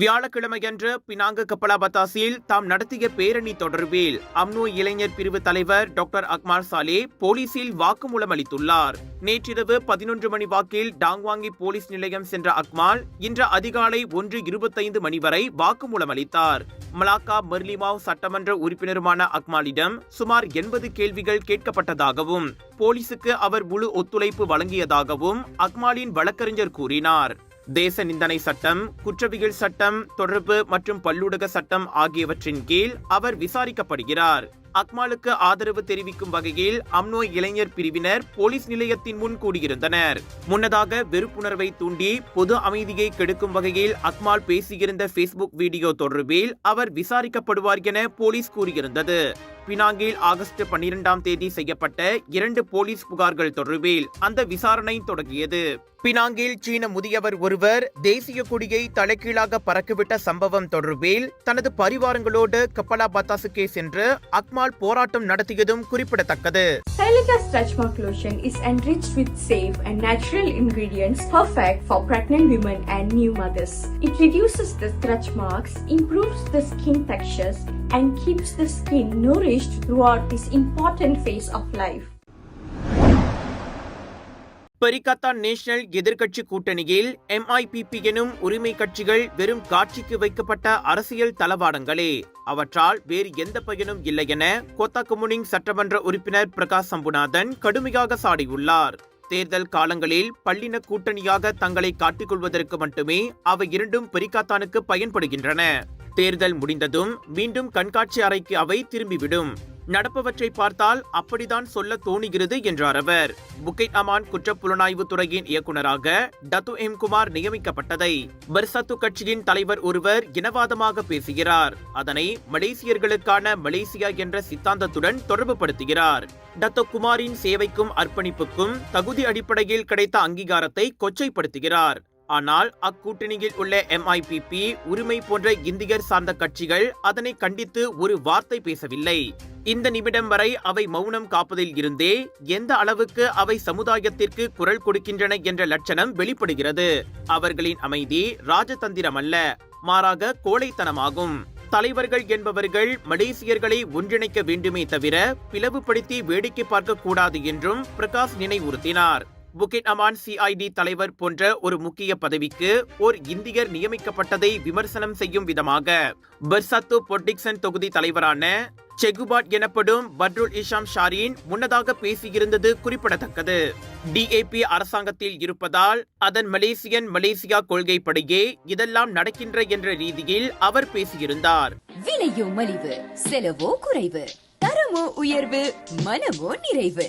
வியாழக்கிழமையன்று Penang கப்பலாபத்தாசில் தாம் நடத்திய பேரணி தொடர்பில் அம்னோ இளைஞர் பிரிவு தலைவர் டாக்டர் அக்மால் சாலே போலீசில் வாக்குமூலம் அளித்துள்ளார். நேற்றிரவு பதினொன்று மணி வாக்கில் டாங்வாங்கி போலீஸ் நிலையம் சென்ற அக்மால் இன்று அதிகாலை ஒன்று இருபத்தைந்து மணி வரை வாக்குமூலம் அளித்தார். மலாக்கா மெர்லிமாவ் சட்டமன்ற உறுப்பினருமான அக்மாலிடம் சுமார் எண்பது கேள்விகள் கேட்கப்பட்டதாகவும் போலீசுக்கு அவர் முழு ஒத்துழைப்பு வழங்கியதாகவும் அக்மாலின் வழக்கறிஞர் கூறினார். தேச நிந்தனை சட்டம் குற்றவியல் சட்டம் தொடர்பு மற்றும் பல்லூடக சட்டம் ஆகியவற்றின் கீழ் அவர் விசாரிக்கப்படுகிறார். அக்மாலுக்கு ஆதரவு தெரிவிக்கும் வகையில் அம்னோ இளைஞர் பிரிவினர் போலீஸ் நிலையத்தின் முன் கூடியிருந்தனர். முன்னதாக வெறுப்புணர்வை தூண்டி பொது அமைதியை கெடுக்கும் வகையில் அக்மால் பேசியிருந்த பேஸ்புக் வீடியோ தொடர்பில் அவர் விசாரிக்கப்படுவார் என போலீஸ் கூறியிருந்தது. பினாங்கில் ஆகஸ்ட் பன்னிரெண்டாம் தேதி செய்யப்பட்ட இரண்டு போலீஸ் புகார்கள் தொடர்பில் அந்த விசாரணை தொடங்கியது. பினாங்கில் சீன முதியவர் ஒருவர் தேசிய கொடியை தலைகீழாக பறக்கவிட்ட சம்பவம் தொடர்பில் தனது பரிவாரங்களோடு கப்பலா பத்தாசுக்கே சென்று அக்மால் போராட்டம் நடத்தியதும் குறிப்பிடத்தக்கது Silica Stretch Mark Lotion is enriched with safe and natural ingredients perfect for pregnant women and new mothers. It reduces the stretch marks, improves the skin textures, and keeps the skin nourished throughout this important phase of life. Perikatan Nasional எதிர்க்கட்சி கூட்டணியில் MIPP எனும் உரிமை கட்சிகள் வெறும் காட்சிக்கு வைக்கப்பட்ட அரசியல் தளவாடங்களே. அவற்றால் வேறு எந்த பயனும் இல்லை என கோத்தா கமுனிங் சட்டமன்ற உறுப்பினர் பிரகாஷ் சம்புநாதன் கடுமையாக சாடியுள்ளார். தேர்தல் காலங்களில் பள்ளின கூட்டணியாக தங்களை காட்டிக்கொள்வதற்கு மட்டுமே அவை இரண்டும் பெரிகாத்தானுக்கு பயன்படுகின்றன. தேர்தல் முடிந்ததும் மீண்டும் கண்காட்சி அறைக்கு அவை திரும்பிவிடும். நடப்பவற்றை பார்த்தால் அப்படிதான் சொல்ல தோணுகிறது என்றார் அவர். புக்கெட் அமான் குற்றப்புலனாய்வு துறையின் இயக்குநராக டத்து எம் குமார் நியமிக்கப்பட்டதை. பர்சத்து கட்சியின் தலைவர் ஒருவர் இனவாதமாக பேசுகிறார். அதனை மலேசியர்களுக்கான மலேசியா என்ற சித்தாந்தத்துடன் தொடர்புபடுத்துகிறார். டத்து குமாரின் சேவைக்கும் அர்ப்பணிப்புக்கும் தகுதி அடிப்படையில் கிடைத்த அங்கீகாரத்தை கொச்சைப்படுத்துகிறார். ஆனால் அக்கூட்டணியில் உள்ள எம்ஐபிபி உரிமை போன்ற இந்தியர் சார்ந்த கட்சிகள் அதனை கண்டித்து ஒரு வார்த்தை பேசவில்லை. இந்த நிமிடம் வரை அவை மௌனம் காப்பதில் இருந்தே எந்த அளவுக்கு அவை சமுதாயத்திற்கு குரல் கொடுக்கின்றன என்ற லட்சணம் வெளிப்படுகிறது. அவர்களின் அமைதி ராஜதந்திரம் அல்ல மாறாக கோழைத்தனமாகும். தலைவர்கள் என்பவர்கள் மலேசியர்களை ஒன்றிணைக்க வேண்டுமே தவிர பிளவுபடுத்தி வேடிக்கை பார்க்க கூடாது என்றும் பிரகாஷ் நினைவுறுத்தினார். புகிட் அமான் சிஐடி தலைவர் போன்ற ஒரு முக்கிய பதவிக்கு ஓர் இந்தியர் நியமிக்கப்பட்டதை விமர்சனம் செய்யும் விதமாக பர்சத்து பொட்டிக்சன் தொகுதி தலைவரான செகுபாட் எனப்படும் பட்ருல் இஷாம் ஷாரின் முன்னதாக பேசியிருந்தது குறிப்பிடத்தக்கது. டிஏபி அரசாங்கத்தில் இருப்பதால் அதன் மலேசியன் மலேசியா கொள்கைப்படியே இதெல்லாம் நடக்கின்ற என்ற ரீதியில் அவர் பேசியிருந்தார். விலையோ மலிவு செலவோ குறைவு தரமோ உயர்வு மனமோ நிறைவு.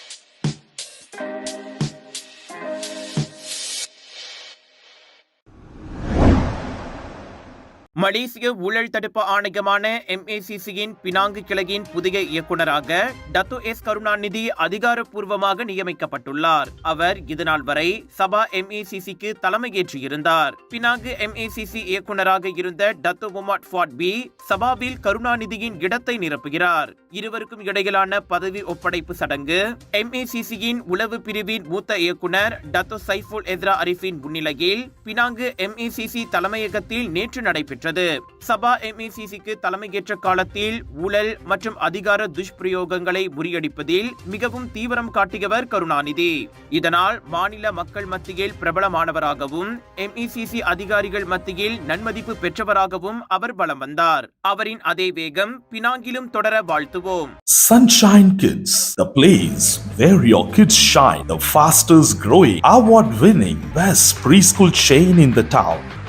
மலேசிய ஊழல் தடுப்பு ஆணையமான எம்ஏசிசியின் பினாங்கு கிளையின் புதிய இயக்குநராக டத்து எஸ் கருணாநிதி அதிகாரப்பூர்வமாக நியமிக்கப்பட்டுள்ளார். அவர் இதுநாள் வரை சபா எம்ஏசிசிக்கு தலைமையேற்றிருந்தார் பினாங்கு எம்ஏசிசி இயக்குநராக இருந்த டத்து உமாட் ஃபாட் பி சபாவில் கருணாநிதியின் இடத்தை நிரப்புகிறார். இருவருக்கும் இடையிலான பதவி ஒப்படைப்பு சடங்கு எம்ஏசிசியின் உளவு பிரிவின் மூத்த இயக்குனர் டத்து சைஃபுல் எத்ரா அரிஃபின் முன்னிலையில் பினாங்கு எம்ஏசிசி தலைமையகத்தில் நேற்று நடைபெற்றது. சபா எம்ஏசிசிக்கு தலைமையேற்ற காலத்தில் ஊழல் மற்றும் அதிகார துஷ்பிரயோகங்களை முறியடிப்பதில் மிகவும் தீவிரம் காட்டியவர் கருணாநிதி. இதனால் மாநில மக்கள் மத்தியில் பிரபலமானவராகவும் எம்இசிசி அதிகாரிகள் மத்தியில் நன்மதிப்பு பெற்றவராகவும் அவர் வலம் வந்தார். அவரின் அதே வேகம் பினாங்கிலும் தொடர வாழ்த்துவோம். Sunshine Kids, the place where your kids shine, the fastest growing, award winning, best preschool chain in the town.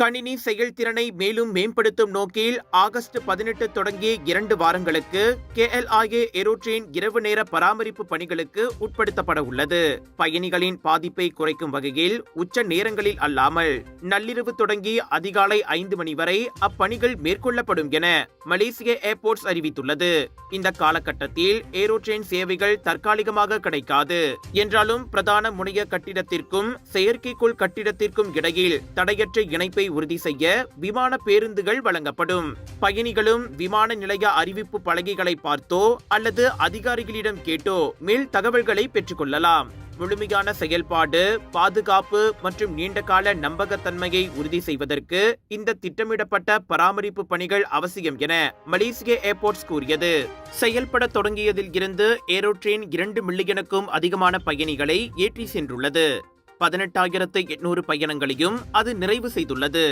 கணினி செயல்திறனை மேலும் மேம்படுத்தும் நோக்கில் ஆகஸ்ட் பதினெட்டு தொடங்கிய இரண்டு வாரங்களுக்கு கேஎல்ஐஏ ஏரோட்ரெயின் இரவு நேர பராமரிப்பு பணிகளுக்கு உட்படுத்தப்பட உள்ளது. பயணிகளின் பாதிப்பை குறைக்கும் வகையில் உச்ச நேரங்களில் அல்லாமல் நள்ளிரவு தொடங்கி அதிகாலை ஐந்து மணி வரை அப்பணிகள் மேற்கொள்ளப்படும் என மலேசிய ஏர்போர்ட்ஸ் அறிவித்துள்ளது. இந்த காலகட்டத்தில் ஏரோட்ரெயின் சேவைகள் தற்காலிகமாக கிடைக்காது. என்றாலும் பிரதான முனைய கட்டிடத்திற்கும் செயற்கைக்கோள் கட்டிடத்திற்கும் இடையில் தடையற்ற இணைப்பை உறுதி செய்ய விமான பேருந்துகள் வழங்கப்படும். பயணிகளும் விமான நிலைய அறிவிப்பு பலகைகளை பார்த்தோ அல்லது அதிகாரிகளிடம் கேட்டோ மேல் தகவல்களை பெற்றுக்கொள்ளலாம். முழுமையான செயல்பாடு பாதுகாப்பு மற்றும் நீண்டகால நம்பகத்தன்மையை உறுதி செய்வதற்கு இந்த திட்டமிடப்பட்ட பராமரிப்பு பணிகள் அவசியம் என மலேசிய ஏர்போர்ட்ஸ் கூறியது. செயல்பட தொடங்கியதில் இருந்து ஏரோட்ரெயின் இரண்டு மில்லியனுக்கும் அதிகமான பயணிகளை ஏற்றி சென்றுள்ளது. பதினெட்டாயிரத்து எட்நூறு பயணங்களையும் அது நிறைவு செய்துள்ளது.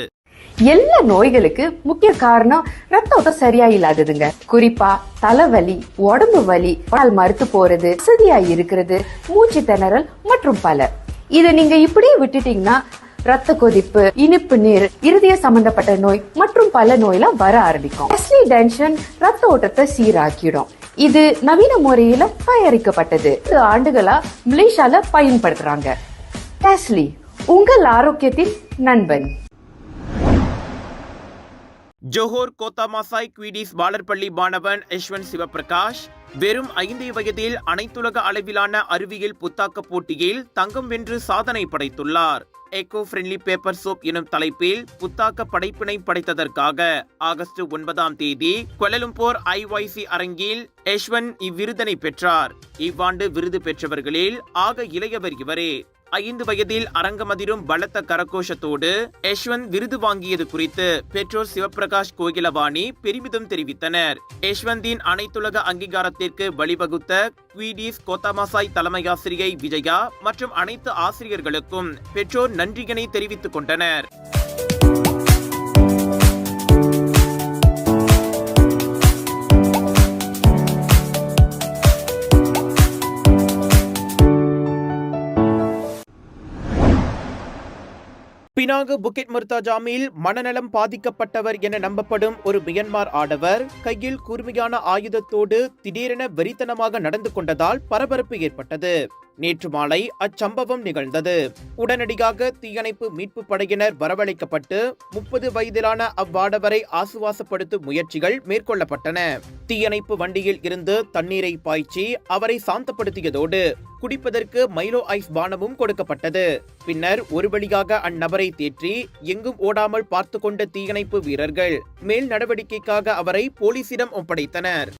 எல்லா நோய்களுக்கு முக்கிய காரணம் ரத்த ஓட்டம் சரியா இல்லாததுங்க குறிப்பா தலைவலி உடம்பு வலி பால் மறுத்து போறது வசதியா இருக்கிறது மூச்சு திணறல் மற்றும் பல. இதை நீங்க இப்படியே விட்டுட்டீங்கன்னா ரத்த கொதிப்பு இனிப்பு நீர் இருதய சம்பந்தப்பட்ட நோய் மற்றும் பல நோயெல்லாம் வர ஆரம்பிக்கும். எஸ்லி டென்ஷன் ரத்த ஓட்டத்தை சீராக்கிடும். இது நவீன முறையில தயாரிக்கப்பட்டது. ஆண்டுகளா மலேசியால பயன்படுத்துறாங்க. டெஸ்லி உங்கள் ஆரோக்கியத்தின் நண்பன். ஜோஹோர் கோத்தாமாசாய் குவீடிஸ் பாலர்பள்ளி மாணவன் யஷ்வந்த் சிவபிரகாஷ் வெறும் ஐந்தே வயதில் அனைத்துலக அளவிலான அறிவியல் புத்தாக்க போட்டியில் தங்கம் வென்று சாதனை படைத்துள்ளார். எக்கோ ஃப்ரெண்ட்லி பேப்பர் சோப் எனும் தலைப்பில் புத்தாக்க படைப்பினை படைத்ததற்காக ஆகஸ்ட் ஒன்பதாம் தேதி கொலலும்போர் ஐஒய்சி அரங்கில் யஷ்வந்த் இவ்விருதனை பெற்றார். இவ்வாண்டு விருது பெற்றவர்களில் ஆக இளையவர் இவரே. ஐந்து வயதில் அரங்கமதிரும் பலத்த கரகோஷத்தோடு யஷ்வந்த் விருது வாங்கியது குறித்து பெற்றோர் சிவபிரகாஷ் கோகிலவாணி பெருமிதம் தெரிவித்தனர். யஷ்வந்தின் அனைத்துலக அங்கீகாரத்திற்கு வழிவகுத்த குவீடிஸ் கோத்தாமாசாய் தலைமையாசிரியை விஜயா மற்றும் அனைத்து ஆசிரியர்களுக்கும் பெற்றோர் நன்றியினை தெரிவித்துக் கொண்டனர். பினாங்கு புக்கிட் முர்தாஜாமில் மனநலம் பாதிக்கப்பட்டவர் என நம்பப்படும் ஒரு மியன்மார் ஆடவர் கையில் கூர்மையான ஆயுதத்தோடு திடீரென வெறித்தனமாக நடந்து கொண்டதால் பரபரப்பு ஏற்பட்டது. நேற்று மாலை அச்சம்பவம் நிகழ்ந்தது. உடனடியாக தீயணைப்பு மீட்பு படையினர் வரவழைக்கப்பட்டு முப்பது வயதிலான அவ்வாடவரை ஆசுவாசப்படுத்தும் முயற்சிகள் மேற்கொள்ளப்பட்டன. தீயணைப்பு வண்டியில் இருந்து தண்ணீரை பாய்ச்சி அவரை சாந்தப்படுத்தியதோடு குடிப்பதற்கு மைலோ ஐஸ் பானமும் கொடுக்கப்பட்டது. பின்னர் ஒரு வழியாக அந்நபரை தேற்றி எங்கும் ஓடாமல் பார்த்து கொண்ட தீயணைப்பு வீரர்கள் மேல் நடவடிக்கைக்காக அவரை போலீசிடம் ஒப்படைத்தனர்.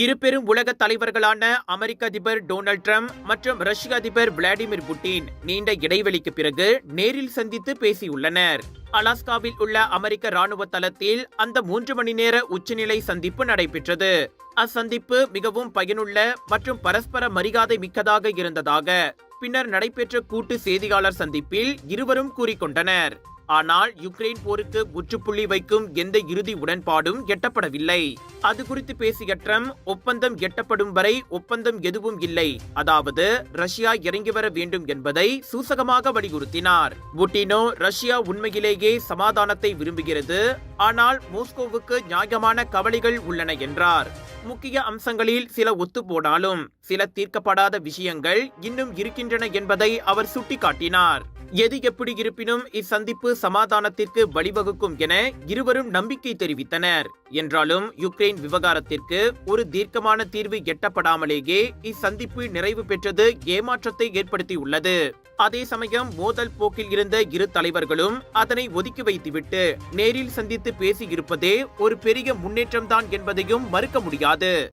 இரு பெரும் உலக தலைவர்களான அமெரிக்க அதிபர் டொனால்ட் ட்ரம்ப் மற்றும் ரஷ்ய அதிபர் விளாடிமிர் புட்டின் நீண்ட இடைவெளிக்கு பிறகு நேரில் சந்தித்து பேசியுள்ளனர். அலாஸ்காவில் உள்ள அமெரிக்க ராணுவ தளத்தில் அந்த மூன்று மணி நேர உச்சநிலை சந்திப்பு நடைபெற்றது. அச்சந்திப்பு மிகவும் பயனுள்ள மற்றும் பரஸ்பர மரியாதை மிக்கதாக இருந்ததாக பின்னர் நடைபெற்ற கூட்டு செய்தியாளர் சந்திப்பில் இருவரும் கூறிக்கொண்டனர். ஆனால் யுக்ரைன் போருக்கு முற்றுப்புள்ளி வைக்கும் எந்த இறுதி உடன்பாடும் எட்டப்படவில்லை. அது குறித்து பேசிய ட்ரம்ப் ஒப்பந்தம் எட்டப்படும் வரை ஒப்பந்தம் எதுவும் இல்லை. அதாவது ரஷ்யா இறங்கி வர வேண்டும் என்பதை சூசகமாக வலியுறுத்தினார். புட்டினோ ரஷ்யா உண்மையிலேயே சமாதானத்தை விரும்புகிறது. ஆனால் மோஸ்கோவுக்கு நியாயமான கவலைகள் உள்ளன என்றார். முக்கிய அம்சங்களில் சில ஒத்துப்போனாலும் சில தீர்க்கப்படாத விஷயங்கள் இன்னும் இருக்கின்றன என்பதை அவர் சுட்டிக்காட்டினார். எது எப்படி இருப்பினும் இச்சந்திப்பு சமாதானத்திற்கு வழிவகுக்கும் என இருவரும் நம்பிக்கை தெரிவித்தனர். என்றாலும் யுக்ரைன் விவகாரத்திற்கு ஒரு தீர்க்கமான தீர்வு எட்டப்படாமலேயே இச்சந்திப்பு நிறைவு பெற்றது ஏமாற்றத்தை ஏற்படுத்தியுள்ளது. அதே சமயம் மோதல் போக்கில் இருந்த இரு தலைவர்களும் அதனை ஒதுக்கி வைத்துவிட்டு நேரில் சந்தித்து பேசியிருப்பதே ஒரு பெரிய முன்னேற்றம்தான் என்பதையும் மறுக்க முடியாது.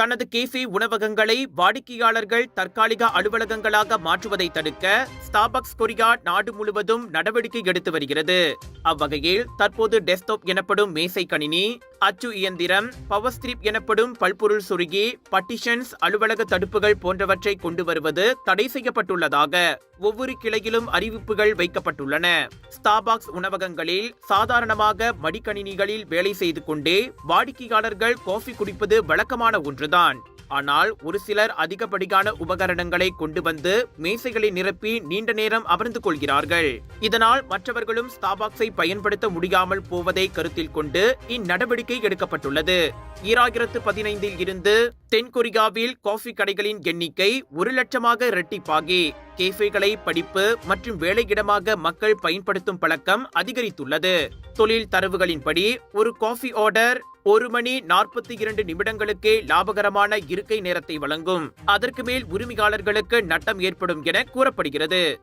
தனது கேஃபே உணவகங்களை வாடிக்கையாளர்கள் தற்காலிக அலுவலகங்களாக மாற்றுவதை தடுக்க ஸ்டார்பக்ஸ் கொரியா நாடு முழுவதும் நடவடிக்கை எடுத்து வருகிறது. அவ்வகையில் தற்போது டெஸ்க்டாப் எனப்படும் மேசை கணினி அச்சு இயந்திரம் பவர் ஸ்ட்ரிப் எனப்படும் பல்பொருள் சுருகி பட்டிஷன்ஸ் அலுவலக தடுப்புகள் போன்றவற்றை கொண்டு வருவது தடை செய்யப்பட்டுள்ளதாக ஒவ்வொரு கிளையிலும் அறிவிப்புகள் வைக்கப்பட்டுள்ளன. ஸ்டாபாக்ஸ் உணவகங்களில் சாதாரணமாக மடிக்கணினிகளில் வேலை செய்து கொண்டே வாடிக்கையாளர்கள் காஃபி குடிப்பது வழக்கமான ஒன்றுதான். ஆனால் ஒரு சிலர் அதிகப்படியான உபகரணங்களை கொண்டு வந்து மேசைகளை நிரப்பி நீண்ட நேரம் அமர்ந்து கொள்கிறார்கள். இதனால் மற்றவர்களும் ஸ்டாபாக்ஸை பயன்படுத்த முடியாமல் போவதை கருத்தில் கொண்டு இந்நடவடிக்கை எடுக்கப்பட்டுள்ளது. ஈராயிரத்து பதினைந்தில் இருந்து தென்கொரியாவில் காஃபி கடைகளின் எண்ணிக்கை ஒரு லட்சமாக இரட்டிப்பாகி கேஃபேகளை படிப்பு மற்றும் வேலையிடமாக மக்கள் பயன்படுத்தும் பழக்கம் அதிகரித்துள்ளது. தொழில் தரவுகளின்படி ஒரு காஃபி ஆர்டர் ஒரு மணி நாற்பத்தி இரண்டு நிமிடங்களுக்கே லாபகரமான இருக்கை நேரத்தை வழங்கும். அதற்கு மேல் உரிமையாளர்களுக்கு நட்டம் ஏற்படும் என கூறப்படுகிறது.